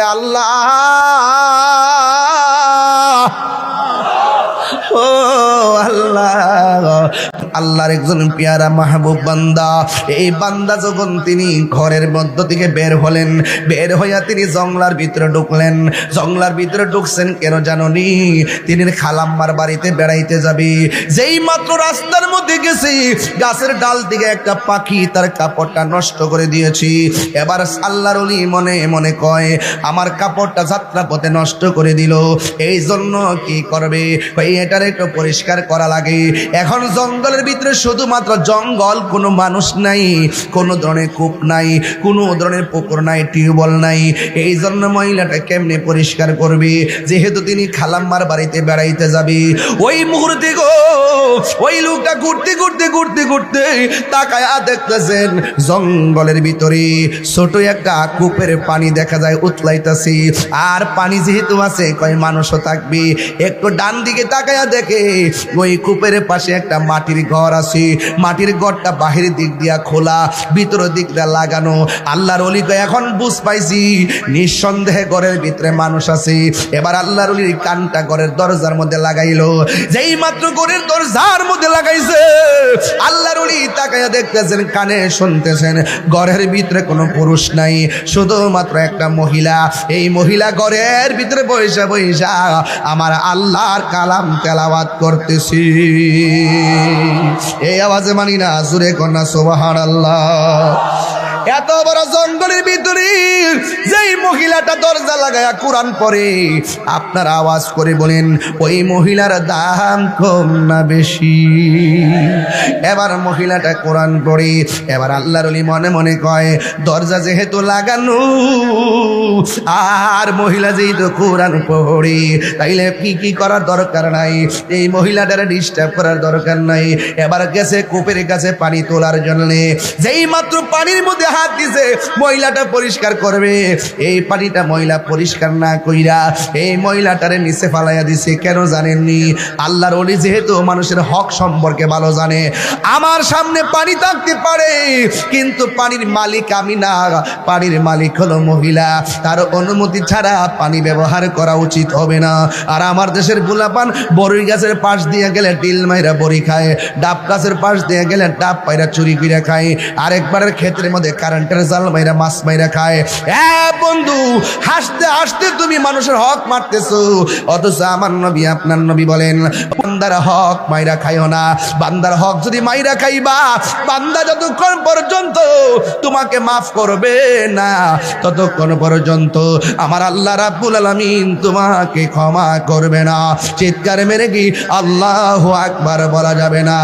আল্লাহ। ও আল্লাহ। আল্লাহর একজন পেয়ারা মাহবুব বান্দা। এই বান্দা যখন তিনি ঘরের মধ্য থেকে বের হলেন, বের হইয়া তিনি জংলার ভিতরে ঢুকলেন। জংলার ভিতরে ঢুকছেন কেন জাননি? তিনি খালাম্মার বাড়িতে বেড়াইতে যাবে। যেই মাত্র রাস্তার মধ্যে গেছি, গাছের ডাল থেকে একটা পাখি তার কাপড়টা নষ্ট করে দিয়েছি। এবার আল্লাহর অলি মনে মনে কয়, আমার কাপড়টা যাত্রা পথে নষ্ট করে দিল। এই জন্য কি করবে? এটার একটু পরিষ্কার করা লাগে। এখন জঙ্গলের ভিতরে শুধুমাত্র জঙ্গল, কোনো মানুষ নাই, কোনো ধরনের কূপ নাই, কোনো ধরনের পুকুর নাই, টিউবওয়েল নাই। এই জন্য মহিলাটা কেমনে পরিষ্কার করবে? যেহেতু তিনি খালাম্মার বাড়িতে বেড়াইতে যাবে। ওই মুহূর্তে গো, ওই লোকটা ঘুরতে ঘুরতে ঘুরতে ঘুরতে তাকায়া দেখতেছেন জঙ্গলের ভিতরে ছোট একটা কূপের পানি দেখা যায়, উতলাইতেছি। আর পানি যেহেতু আছে, কয় মানুষও থাকবে। একটু ডান দিকে তাকায়া দেখে ওই কূপের পাশে একটা মাটির ঘর আছে, মাটির ঘরটা বাহির দিক দিয়া খোলা ভিতর দিক দিয়া লাগানো। আল্লাহর অলিকে এখন বুঝ পাইছি, নিঃসন্দেহে ঘরের ভিতরে মানুষ আছে। এবার আল্লাহর অলির কানটা ঘরের দরজার মধ্যে লাগাইলো। যেই মাত্র ঘরের দরজার মধ্যে লাগাইছে তাকায়া দেখতেছেন, কানে শুনতেছেন, ঘরের ভিতরে কোনো পুরুষ নাই, শুধুমাত্র একটা মহিলা। এই মহিলা ঘরের ভিতরে বৈশা বৈশা আমার আল্লাহর কালাম তেলাওয়াত করতেছি। এই আওয়াজে মানি না সুরে কন্যা সোবাহার আল্লাহ এত বড় জঙ্গলের ভিতরে যেই মহিলাটা দরজা লাগায়া কোরআন পড়ে, আপনার আওয়াজ করে বলেন, ওই মহিলার দাম কম না বেশি? এবার মহিলাটা কোরআন পড়ে, এবার আল্লাহর মনে মনে কয়, দরজা যেহেতু লাগানো, আর মহিলা যেহেতু কোরআন পড়ে, তাইলে কি কি করার দরকার নাই? এই মহিলাটার ডিস্টার্ব করার দরকার নাই। এবার গেছে কূপের কাছে পানি তোলার জন্য। যেই মাত্র পানির মধ্যে হাত দিছে, মহিলাটা পরিষ্কার করবে। এই পানিটা মহিলা পরিষ্কার না কইরা এই মহিলাটারে নিচে ফালাইয়া দিছে, কেন জানেননি? আল্লাহর অলি যেহেতু মানুষের হক সম্পর্কে ভালো জানে। আমার সামনে পানি থাকতে পারে, কিন্তু পানির মালিক আমি না। পানির মালিক হলো মহিলা। তার অনুমতি ছাড়া পানি ব্যবহার করা উচিত হবে না। আর আমার দেশের গোলাপান বড়ই গাছের পাশ দিয়ে গেলে ডিল মাইরা বড়ি খায়, ডাব গাছের পাশ দিয়ে গেলে ডাব পাইরা চুরি করে খায়। আরেকবারের ক্ষেত্রের মধ্যে কারেন্টের জাল মাইরা, মাছ মাইরা খায়। হ্যাঁ বন্ধু, হাসতে হাসতে তুমি মানুষের হক মারতেছো। অথচ আমার নবী, আপনার নবী বলেন, বান্দার হক মাইরা খাইও না। বান্দার হক যদি মাইরা খাইবা, বান্দা যতক্ষণ পর্যন্ত তোমাকে মাফ করবে না, ততক্ষণ পর্যন্ত আমার আল্লাহ রাব্বুল আলামিন তোমাকে ক্ষমা করবে না। চিৎকার মেরে কি আল্লাহ আকবার বলা যাবে না।